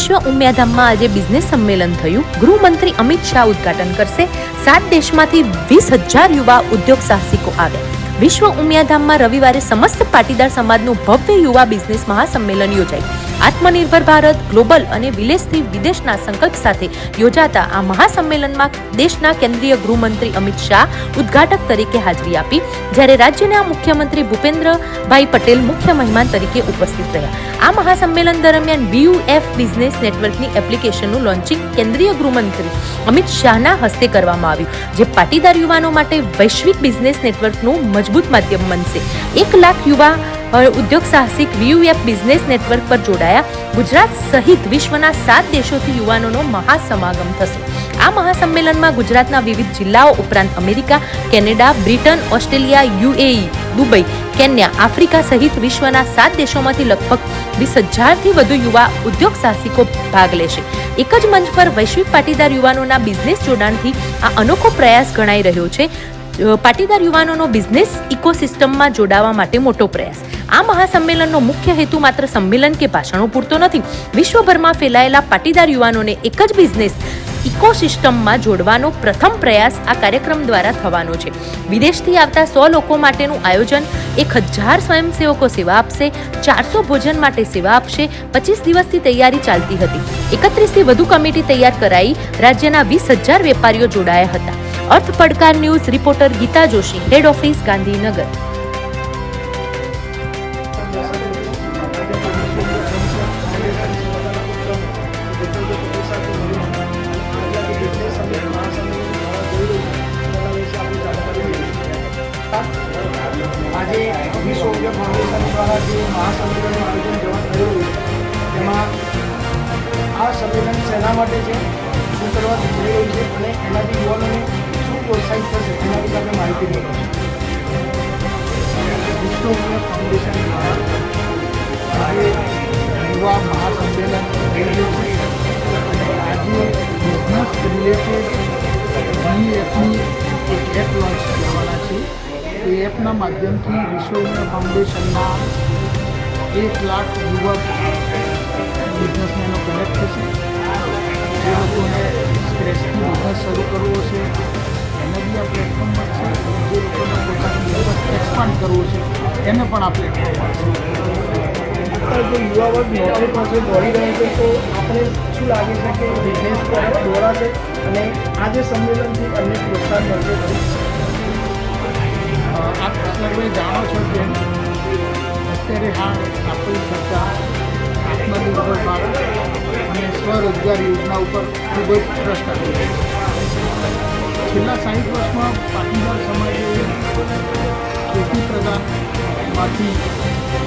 વિશ્વ ઉમિયાધામમાં આજે બિઝનેસ સંમેલન થયું. ગૃહમંત્રી અમિત શાહ ઉદ્ઘાટન કરશે. સાત દેશમાંથી વીસ હજાર યુવા ઉદ્યોગ સાહસિકો આવ્યા. વિશ્વ ઉમિયાધામમાં રવિવારે સમસ્ત પાટીદાર સમાજનું ભવ્ય યુવા બિઝનેસ મહાસંમેલન યોજાયું. આત્મનિર્ભર ભારત ગ્લોબલ અને વિલેજથી વિદેશના સંકલ્પ સાથે યોજાતા આ મહાસંમેલનમાં દેશના કેન્દ્રીય ગૃહમંત્રી અમિત શાહ ઉદ્ઘાટક તરીકે હાજરી આપી, જ્યારે રાજ્યના મુખ્યમંત્રી ભૂપેન્દ્રભાઈ પટેલ મુખ્ય મહેમાન તરીકે ઉપસ્થિત રહ્યા. આ મહાસંમેલન દરમિયાન બીયુએફ બિઝનેસ નેટવર્કની એપ્લિકેશનનું લોન્ચિંગ કેન્દ્રીય ગૃહમંત્રી અમિત શાહના હસ્તે કરવામાં આવ્યું, જે પાટીદાર યુવાનો માટે વૈશ્વિક બિઝનેસ નેટવર્કનું મજબૂત માધ્યમ બનશે. એક લાખ યુવા અ, ઉદ્યોગ સાહસિક વીયુએફ બિઝનેસ નેટવર્ક પર જોડાયા. ગુજરાત સહિત વિશ્વના સાત દેશોથી યુવાનોનો મહાસમાગમ થશે. આ મહાસંમેલનમાં ગુજરાતના વિવિધ જિલ્લાઓ ઉપરાંત America Canada Britain Australia UAE Dubai Kenya Africa સહિત વિશ્વના સાત દેશોમાંથી લગભગ વીસ હજારથી વધુ યુવા ઉદ્યોગ સાહસિકો ભાગ લેશે. એક જ મંચ પર વૈશ્વિક પાટીદાર યુવાનોના બિઝનેસ જોડાણથી આ અનોખો પ્રયાસ ગણાઈ રહ્યો છે. પાટીદાર યુવાનોનો બિઝનેસ ઇકોસિસ્ટમમાં જોડાવા માટે મોટો પ્રયાસ. આ મહાસંમેલનનો મુખ્ય હેતુ માત્ર સંમેલન કે ભાષણો પૂરતો નથી. વિશ્વભરમાં ફેલાયેલા પાટીદાર યુવાનોને એક જ બિઝનેસ ઇકોસિસ્ટમમાં જોડવાનો પ્રથમ પ્રયાસ આ કાર્યક્રમ દ્વારા થવાનો છે. વિદેશથી આવતા સો લોકો માટેનું આયોજન, એક હજાર સ્વયંસેવકો સેવા આપશે, ચારસો ભોજન માટે સેવા આપશે, પચીસ દિવસથી તૈયારી ચાલતી હતી. એકત્રીસથી વધુ કમિટી તૈયાર કરાઈ, રાજ્યના વીસ હજાર વેપારીઓ જોડાયા હતા. અર્થ પડકાર news reporter Geeta Joshi head office Gandhinagar. Udyog foundation દ્વારા જે મહાસંમેલનનું આયોજન જવા થયું. તેમાં આ સંમેલન શેના માટે છે, શું કરવા જઈ રહ્યું છે અને એનાથી યુવાનોને શું પ્રોત્સાહિત થશે એના વિશે આપણે માહિતી મેળવીશું. વિશ્વ ફાઉન્ડેશન દ્વારા યુવા મહાસંમેલન થઈ રહ્યું છે. આજે બિઝનેસ રિલેટેડ જીએફની એક એપ લોન્ચ એ એપના માધ્યમથી વિશ્વ ઊર્જા ફાઉન્ડેશનના એક લાખ યુવક બિઝનેસમેનો કનેક્ટ થશે. જે લોકોને સ્ક્રેચથી બિઝનેસ શરૂ કરવો છે એને બી આ પ્લેટફોર્મ મળશે જે લોકોને પોતાનું બિઝનેસ એક્સપાન્ડ કરવો છે, એને પણ આ પ્લેટફોર્મ મળશે જો યુવા વર્ગ નોકરી પાસે દોડી રહ્યો છે, તો આપણે શું લાગે છે કે બિઝનેસ તરફ દોડાશે અને આ જે સંમેલનથી અમને પ્રોત્સાહન મળશે હાલ આપણી સરકાર આત્મનિર્ભર ભારત અને સ્વરોજગાર યોજના ઉપર ખૂબ જ ટ્રસ્ટ આપી છે. છેલ્લા સાઠ વર્ષમાં પાટીદાર સમાજે ખેતી પ્રધાનમાંથી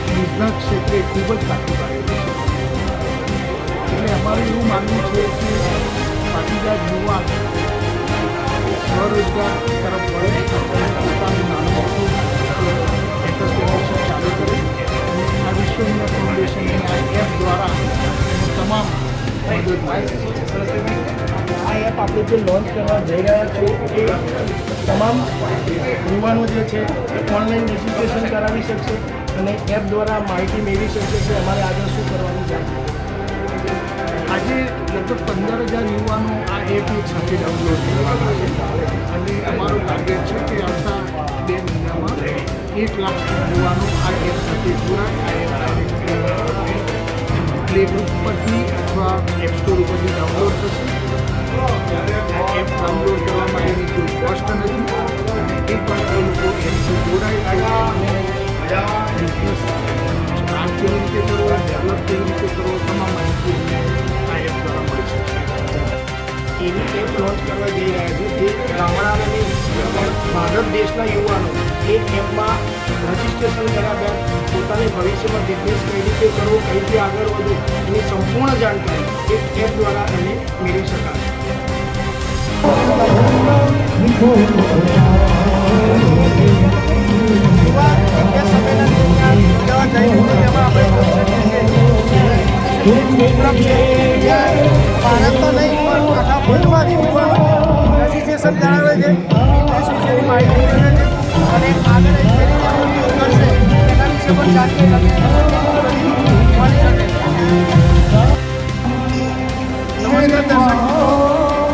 બિઝનેસ ક્ષેત્રે ખૂબ જ તાકી પાડેલી છે. એટલે અમારું એવું માનવું છે કે પાટીદાર યુવાન સ્વરોજગાર તરફ વળે જે લોન્ચ કરવા જઈ રહ્યા છો એ તમામ યુવાનો જે છે ઓનલાઈન રજિસ્ટ્રેશન કરાવી શકશે અને એપ દ્વારા માહિતી મેળવી શકશે કે અમારે આગળ શું કરવાનું છે. આજે લગભગ પંદર હજાર યુવાનો આ એપ એક સાથે ડાઉનલોડ કરવાના છે. અને અમારો ટાર્ગેટ છે કે આવતા બે મહિનામાં એક લાખ યુવાનો આ એપ સાથે જોડાય. આ એપ પ્લે ગ્રુપ પરથી અથવા એપ સ્ટોર ઉપરથી ડાઉનલોડ થશે. એપ ડાઉનલોડ કરવા માટેની કોઈ કોસ્ટ નથી. અને એકવાર એ લોકો એપથી જોડાય અને બિઝનેસ સ્ટાર્ટ કેવી રીતે કરવો ડેવલપ કેવી રીતે કરવો, તમામ માહિતી આ એપ દ્વારા મળી શકશે. એવી એપ લોન્ચ કરવા જઈ રહ્યા છે જે ગામડાના ભારત દેશના યુવાનો એ એપમાં રજીસ્ટ્રેશન કર્યા બાદ પોતાની ભવિષ્યમાં બિઝનેસ કઈ રીતે કરવો કઈ રીતે આગળ વધવું, એની સંપૂર્ણ જાણકારી એક એપ દ્વારા એને મેળવી શકાશે. જ્યાં ભારતનો નહીં પણ આખા વર્લ્ડમાંથી યુવાનો છે આગળ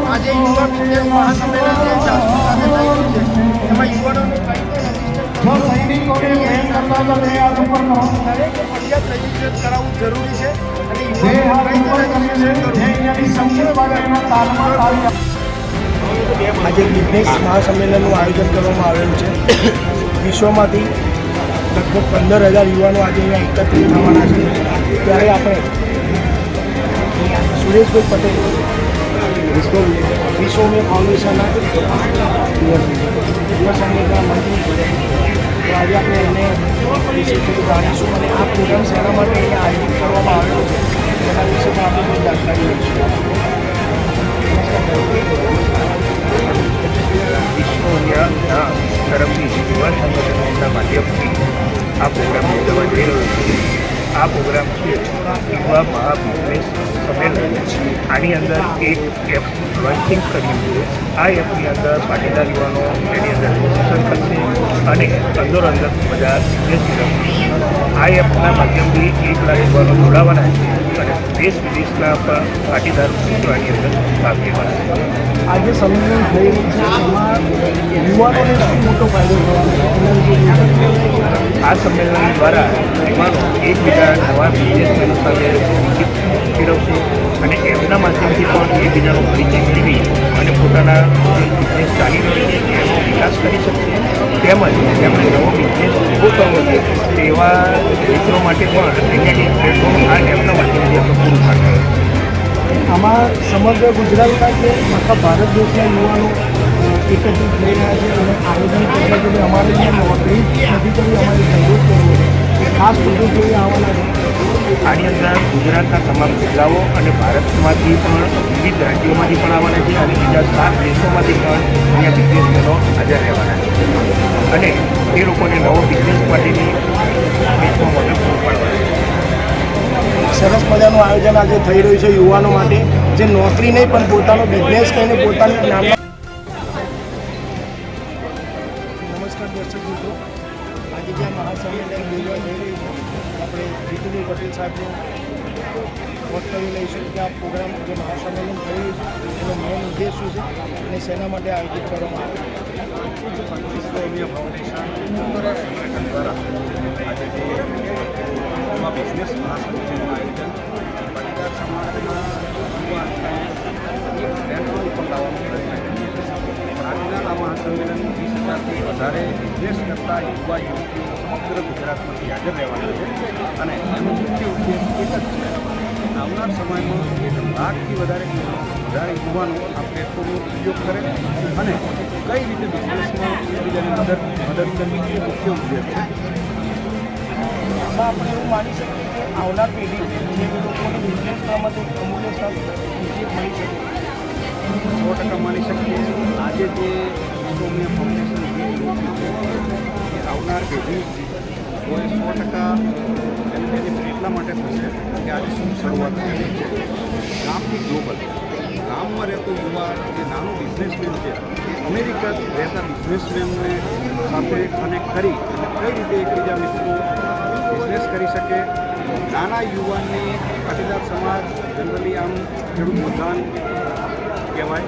આજે યુવા મહાસંમેલન છે એમાં યુવાનોને કરાવવું જરૂરી છે. આજે બિઝનેસ મહાસંમેલનનું આયોજન કરવામાં આવેલું છે. વિશ્વમાંથી લગભગ પંદર હજાર યુવાનો આજે અહીંયા એકત્રિત થવાના છે. ત્યારે આપણે સુરેશભાઈ પટેલ વિશ્વ વિશ્વમે ફાઉન્ડેશનના યુવા સંગઠનના મંત્રી તો અને આ પ્રોગ્રામ શેના માટે અહીંયા કરવામાં આવેલો છે, તેના વિશે પણ આપણે થોડી યુવા સંગઠનોના માધ્યમથી આ પ્રોગ્રામ યોજવા જઈ આ પ્રોગ્રામ છે યુવા મહા બિઝનેસ સંમેલન. આની અંદર એક એપ લોન્ચિંગ કર્યું છે આ એપની અંદર પાટીદાર યુવાનો એની અંદર રજીસ્ટ્રેશન કરશે અને અંદર અંદર બધા બિઝનેસ આ એપના માધ્યમથી એક લાખ યુવાનો જોડાવાના છે અને દેશ વિદેશના પણ પાટીદાર મિત્રો આની અંદર ભાગ લેવાના છે આજે સંમેલન થઈ રહ્યું છે એમાં યુવાનોને શું મોટો ફાયદો થવાનો? આ સંમેલન દ્વારા યુવાનો એકબીજા નવા બિઝનેસમેન સાથે ફેરવશે અને માધ્યમથી પણ એકબીજાનો પરિચય મેળવી અને પોતાના બિઝનેસ ચાલી રહ્યો છે, એનો વિકાસ કરી શકશે. તેમજ તેમણે નવો બિઝનેસ ઊભો કરવો છે, તેવા મિત્રો માટે પણ અહીંયાની પ્લેટફોર્મ આ એમના માધ્યમથી આપણે પૂરું પાડે. આમાં સમગ્ર ગુજરાતના કે આખા ભારત દેશના યુવાનો એકત્રિત થઈ રહ્યા છે અને આયોજન કરે છે અમારે અહીંયા નોકરી નથી કરવી, અમારે સહયોગ કરવો છે. ખાસ સુધી આવવાના છે. આની અંદર ગુજરાતના તમામ જિલ્લાઓ અને ભારતમાંથી પણ વિવિધ રાજ્યોમાંથી પણ આવવાના છે અને બીજા સાત દેશોમાંથી પણ અહીંયા બિઝનેસમેનો હાજર રહેવાના છે. અને એ લોકોને નવો બિઝનેસ માટેની પ્લેટફોર્મ અમે પૂરું પાડવાના છે. સરસ મજાનું આયોજન આજે થઈ રહ્યું છે યુવાનો માટે. જે નોકરી નહીં પણ પોતાનો બિઝનેસ કરીને પોતાનું નામ નમસ્કાર દર્શક મિત્રો. આજે જ્યાં મહાસંમેલન યોજવા જઈ રહ્યું છે. આપણે જીતુભાઈ પટેલ સાહેબનું વક્તવ્ય લઈશું કે આ પ્રોગ્રામ જે મહાસંમેલન થયું છે, એનો મેઇન ઉદ્દેશ શું છે અને શેના માટે આયોજિત કરવામાં આવે દ્વારા આજે જે બિઝનેસ મહાસંમેલનનું છીએ આવા આ વીસ હજારથી વધારે વિદેશ કરતા યુવા યુવતીઓ સમગ્ર ગુજરાતમાંથી હાજર રહેવાના છે. અને એનો મુખ્ય ઉદ્દેશ એક જ છે આવનાર સમયમાં એક લાખથી વધારે વધારે યુવાનો આ પ્લેટફોર્મનો ઉપયોગ કરે અને કઈ રીતે બિઝનેસમાં એકબીજાની મદદ મદદ કરવી એ મુખ્ય ઉદ્દેશ છે. આમાં આપણે એવું માની શકીએ કે આવનાર પેઢી જે લોકોને બિઝનેસ એક અમૂલ્ય ઉદ્યોગ મળી શકે સો ટકા માની શકીએ આજે જે વિશ્વમિયા ફાઉન્ડેશન જે છે, એ આવનાર પેઢી કોઈ સો ટકા એનું બેનિફિટ એટલા માટે થશે કે આજે શું શરૂઆત કરી છે. ગામથી ગ્લોબલ ગામમાં રહેતો યુવા, જે નાનો બિઝનેસમેન છે, અમેરિકા રહેતા બિઝનેસમેનને સાથે કનેક્ટ કરી અને કઈ રીતે એકબીજા મિત્રો બિઝનેસ કરી શકે. નાના યુવાનની પાટીદાર સમાજ જનરલી આમ ખેડૂત પ્રધાન કહેવાય.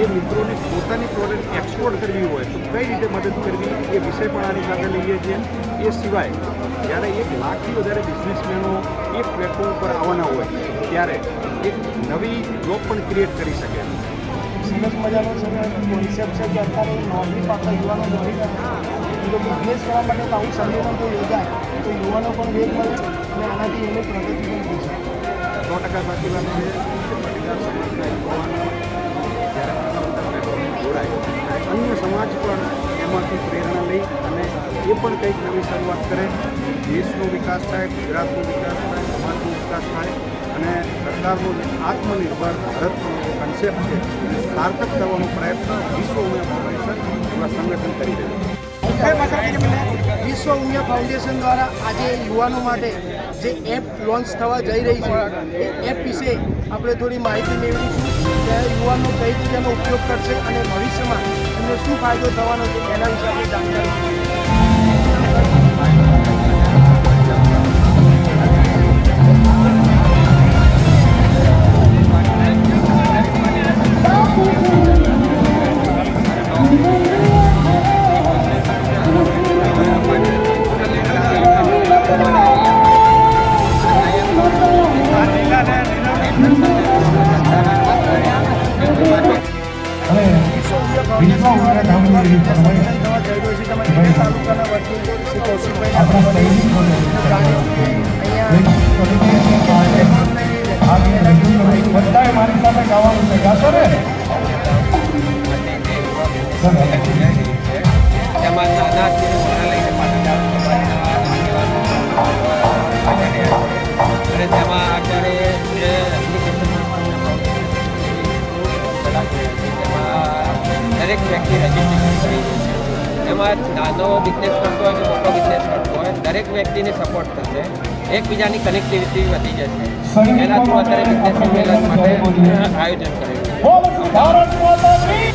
એ મિત્રોને પોતાની પ્રોડક્ટ એક્સપોર્ટ કરવી હોય તો કઈ રીતે મદદ કરવી એ વિષય પણ આની સાથે લઈએ છીએ. એ સિવાય જ્યારે એક લાખથી વધારે બિઝનેસમેનો એક પ્લેટફોર્મ પર આવવાના હોય ત્યારે એક નવી જોબ પણ ક્રિએટ કરી શકે. સરસ મજાનો કોન્સેપ્ટ છે કે અત્યારે નોકરી પાસે યુવાનો રહ્યા છે બિઝનેસ કરવા માટે તો આવું સંમેલન જો યોજાય તો યુવાનો પણ વેગ મળે અને આનાથી એમને પ્રગતિ પણ થઈ શકે. સો ટકા સાચી વાત છે. અન્ય સમાજ પણ એમાંથી પ્રેરણા લઈ અને એ પણ કંઈક નવી શરૂઆત કરે. દેશનો વિકાસ થાય, ગુજરાતનો વિકાસ થાય, સમાજનો વિકાસ થાય અને સરકારનો જે આત્મનિર્ભર ભારતનો જે કન્સેપ્ટ છે, એને સાર્થક કરવાનો પ્રયત્ન વિશ્વ ઉમિયા ફાઉન્ડેશન એવા સંગઠન કરી રહ્યું વિશ્વ ઉમિયા ફાઉન્ડેશન દ્વારા આજે યુવાનો માટે જે એપ લોન્ચ થવા જઈ રહી છે, એ એપ વિશે આપણે થોડી માહિતી મેળવીશું કે યુવાનો કઈ રીતે ઉપયોગ કરશે અને ભવિષ્યમાં એમને શું ફાયદો થવાનો છે એના વિશે આપણે જાણકારી We just all run. છે નાનો બિઝનેસ કરતો હોય કે મોટો બિઝનેસ કરતો હોય દરેક વ્યક્તિને સપોર્ટ થશે. એકબીજાની કનેક્ટિવિટી વધી જશે. એના થ્રુ અત્યારે બિઝનેસ સંમેલન માટે આયોજન કરેલું છે. કી?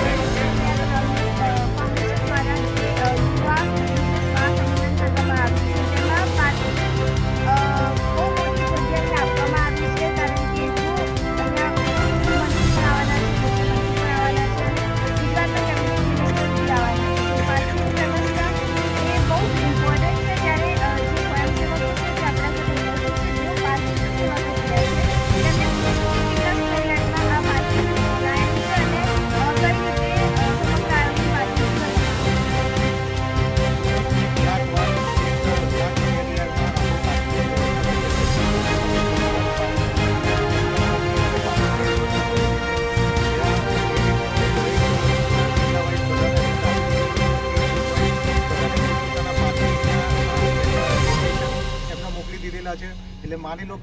એમને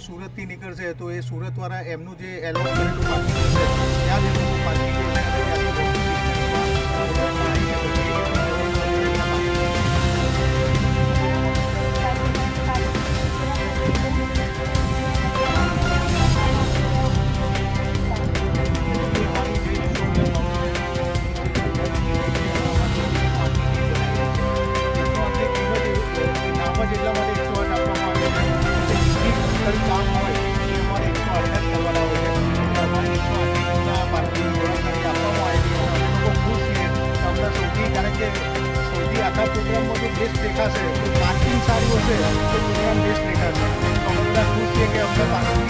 સુરતથી નીકળશે તો એ સુરતવાળા એમનું જે એલોટ સારું હશે. તો પ્રોગ્રામ દેશ દેખાશે તો ખુશ છે કે અમને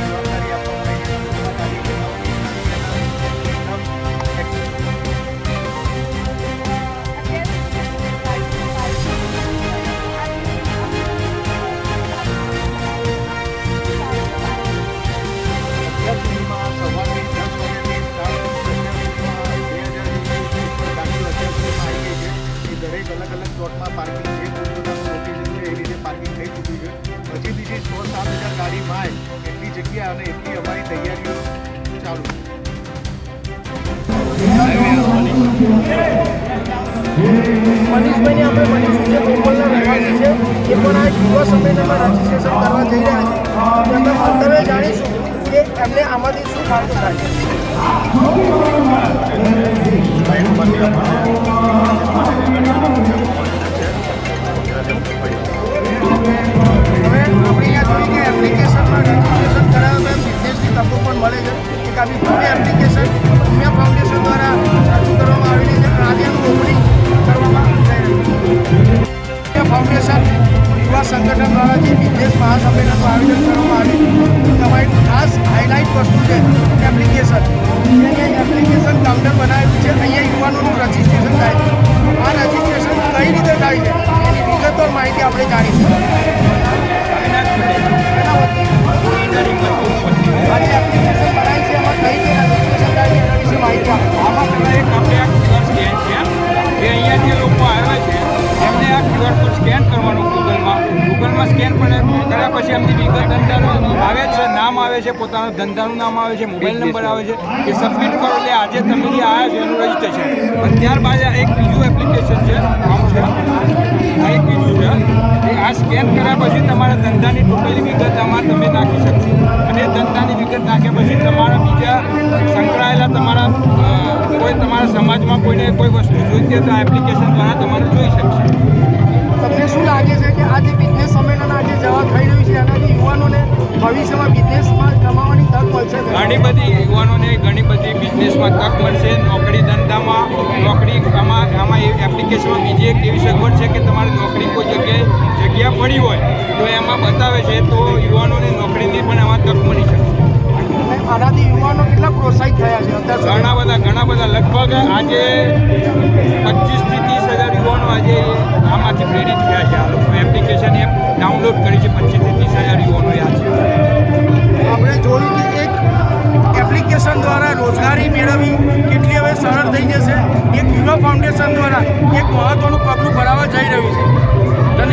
એ પણ આ યુવા સંમેલનમાં છે. તેમના મંતવ્ય જાણીશું કે એમને આમાંથી શું ફાયદો થાય સંગઠન દ્વારા જે મહાસંમેલનનું આયોજન કરવામાં આવ્યું તમારી ખાસ હાઇલાઇટ વસ્તુ છે એપ્લિકેશન એપ્લિકેશન કાઉન્ટર બનાવ્યું છે, અહીંયા યુવાનોનું રજિસ્ટ્રેશન થાય આ રજીસ્ટ્રેશન કઈ રીતે થાય છે, એની વિગતવાર માહિતી આપણે જાણીશું. પછી એમની વિગત ધંધાનું આવે છે નામ આવે છે પોતાનું ધંધાનું નામ આવે છે મોબાઈલ નંબર આવે છે એ સબમિટ કરો એટલે આજે તમે જે આવ્યા છો એનું રજીસ્ટ્રેશન પણ ત્યારબાદ એક બીજું એપ્લિકેશન છે આ એક બીજું છે. એ આ સ્કેન કર્યા પછી તમારા ધંધાની ટોટલી વિગત આમાં તમે નાખી શકશો. અને ધંધાની વિગત નાખ્યા પછી તમારા બીજા સંકળાયેલા તમારા કોઈ તમારા સમાજમાં કોઈને કોઈ વસ્તુ જોઈતી હોય તો આ એપ્લિકેશન દ્વારા તમારે જોઈ શકશે. તમને શું લાગે છે કે આ જે થઈ રહ્યું છે. એનાથી યુવાનોને ભવિષ્યમાં બિઝનેસમાં કમાવાની તક મળશે. ઘણી બધી યુવાનોને ઘણી બધી બિઝનેસમાં તક મળશે. નોકરી ધંધામાં, નોકરી આમાં આમાં એ એપ્લિકેશનમાં બીજી એક એવી સગવડ છે કે તમારે નોકરી કોઈ જગ્યાએ જગ્યા પડી હોય તો એમાં બતાવે છે. તો યુવાનોને નોકરીની પણ આનાથી યુવાનો કેટલા પ્રોત્સાહિત થયા છે અત્યારે ઘણા બધા ઘણા બધા. લગભગ આજે પચીસથી ત્રીસ હજાર યુવાનો આજે આમાંથી પ્રેરિત થયા છે. આ લોકો એપ્લિકેશન એપ ડાઉનલોડ કરી છે. પચીસથી ત્રીસ હજાર યુવાનો આ છે. આપણે જોયું કે એક એપ્લિકેશન દ્વારા રોજગારી મેળવવી કેટલી હવે સરળ થઈ જશે. એક યુવા ફાઉન્ડેશન દ્વારા એક મહત્વનું પગલું ભરાવા જઈ રહ્યું છે.